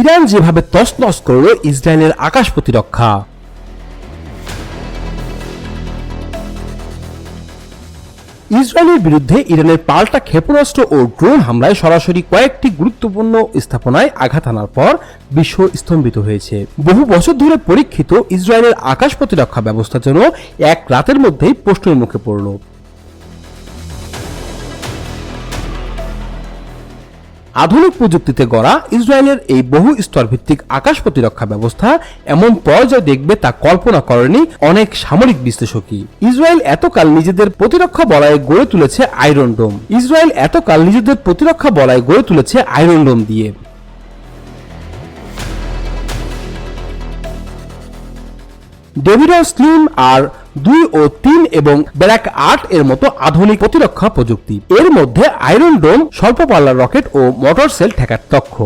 Iran যেভাবে তছনছ করল ইসরায়েলের আকাশ প্রতিরক্ষা। ইসরায়েলের বিরুদ্ধে ইরানের পাল্টা ক্ষেপণাস্ত্র ও ড্রোন হামলায় সরাসরি কয়েকটি গুরুত্বপূর্ণ স্থাপনায় আঘাত আনার পর বিশ্ব স্তম্ভিত হয়েছে। বহু বছর ধরে পরীক্ষিত ইসরায়েলের আকাশ প্রতিরক্ষা ব্যবস্থা যেন এক রাতের মধ্যেই প্রশ্নের মুখে পড়ল। আধুনিক প্রযুক্তিতে গড়া ইসরায়েলের এই বহু স্তর ভিত্তিক আকাশ প্রতিরক্ষা ব্যবস্থা এমন পর্যায়ে দেখবে তা কল্পনা করেনি অনেক সামরিক বিশ্লেষকই। ইসরায়েল এতকাল নিজেদের প্রতিরক্ষা বলয়ে গড়ে তুলেছে আয়রন ডোম। ইসরায়েল এতকাল নিজেদের প্রতিরক্ষা বলয় গড়ে তুলেছে আয়রন ডোম দিয়ে। ডেভিডার স্লিম আর দুই ও তিন এবং ব্যারাক আট এর মতো আধুনিক প্রতিরক্ষা প্রযুক্তি। এর মধ্যে আয়রন ডোম স্বল্প পাল্লার রকেট ও মোটর সেল ঠেকার দক্ষ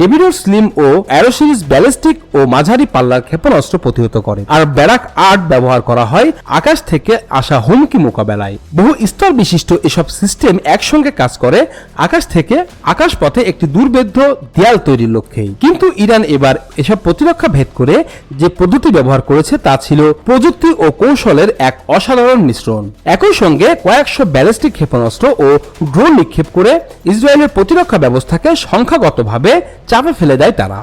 ডেভিডর স্লিম ও অ্যারোসিরিজ ব্যালিস্টিক ও মাঝারি পাল্লার ক্ষেপণাস্ত্র প্রতিহত করে। আর ব্যারাক আর্ট ব্যবহার করা হয় আকাশ থেকে আসা হুমকি মোকাবেলায়। বহু স্তর বিশিষ্ট এসব সিস্টেম একসঙ্গে কাজ করে আকাশ থেকে আকাশ পথে একটি দুর্বেদ্য দেয়াল তৈরির লক্ষ্যেই। কিন্তু ইরান এবার এসব প্রতিরক্ষা ভেদ করে যে পদ্ধতি ব্যবহার করেছে তা ছিল প্রযুক্তি ও কৌশলের এক অসাধারণ মিশ্রণ। একই সঙ্গে কয়েকশো ব্যালিস্টিক ক্ষেপণাস্ত্র ও ড্রোন নিক্ষেপ করে ইসরায়েলের প্রতিরক্ষা ব্যবস্থাকে সংখ্যাগতভাবে চাপে ফেলে দেয় তারা।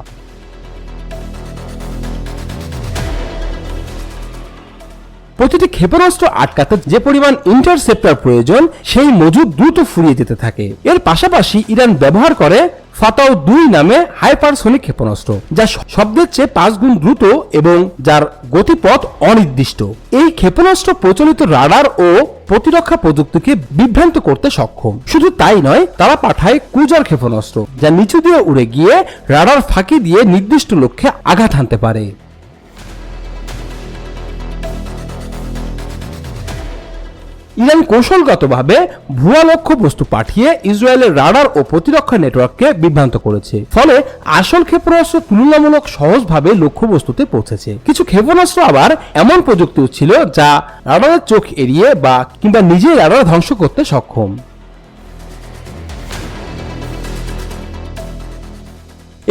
প্রতিটি ক্ষেপণাস্ত্র আটকাতে যে পরিমাণ ইন্টারসেপ্টর প্রয়োজন, সেই মজুদ দ্রুত ফুরিয়ে যেতে থাকে। এর পাশাপাশি ইরান ব্যবহার করে ফাতাও দুই নামে হাইপারসোনিক ক্ষেপণাস্ত্র, যা শব্দের চেয়ে পাঁচ গুণ দ্রুত এবং যার গতিপথ অনির্দিষ্ট। এই ক্ষেপণাস্ত্র প্রচলিত রাডার ও প্রতিরক্ষা প্রযুক্তিকে বিভ্রান্ত করতে সক্ষম। শুধু তাই নয়, তারা পাঠায় কুজার ক্ষেপণাস্ত্র, যা নিচু দিয়ে উড়ে গিয়ে রাডার ফাঁকি দিয়ে নির্দিষ্ট লক্ষ্যে আঘাত হানতে পারে। ইরান কৌশলগতভাবে ভুয়া লক্ষ্য বস্তু পাঠিয়ে ইসরায়েলের রাডার ও প্রতিরক্ষা নেটওয়ার্ককে বিভ্রান্ত করেছে। ফলে আসল ক্ষেপণাস্ত্র তুলনামূলক সহজভাবে লক্ষ্যবস্তুতে পৌঁছেছে। কিছু ক্ষেপণাস্ত্র আবার এমন প্রযুক্তি ছিল যা রাডারের চোখ এড়িয়ে বা কিংবা নিজেই রাডার ধ্বংস করতে সক্ষম।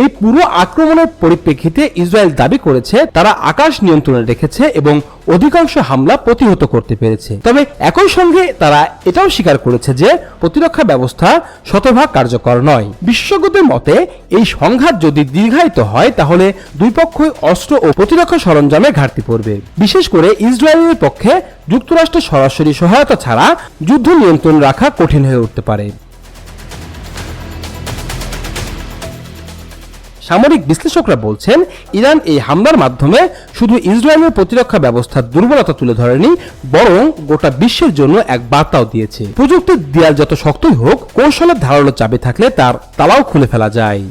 এই পুরো আক্রমণের পরিপ্রেক্ষিতে ইসরায়েল দাবি করেছে, তারা আকাশ নিয়ন্ত্রণে রেখেছে এবং অধিকাংশ হামলা প্রতিহত করতে পেরেছে। তবে একই সঙ্গে তারা এটাও স্বীকার করেছে যে প্রতিরক্ষা ব্যবস্থা শতভাগ কার্যকর নয়। বিশেষজ্ঞদের মতে, এই সংঘাত যদি দীর্ঘায়িত হয়, তাহলে দুই পক্ষই অস্ত্র ও প্রতিরক্ষা সরঞ্জামে ঘাটতি পড়বে। বিশেষ করে ইসরায়েলের পক্ষে যুক্তরাষ্ট্রের সরাসরি সহায়তা ছাড়া যুদ্ধ নিয়ন্ত্রণ রাখা কঠিন হয়ে উঠতে পারে। সামরিক বিশ্লেষকরা বলছেন, ইরান এই হামলার মাধ্যমে শুধু ইসরায়েলের প্রতিরক্ষা ব্যবস্থার দুর্বলতা তুলে ধরেনি, বরং গোটা বিশ্বের জন্য এক বার্তাও দিয়েছে। প্রযুক্তির দেয়াল যত শক্তই হোক, কৌশলের ধারালো চাবি থাকলে তার তালাও খুলে ফেলা যায়।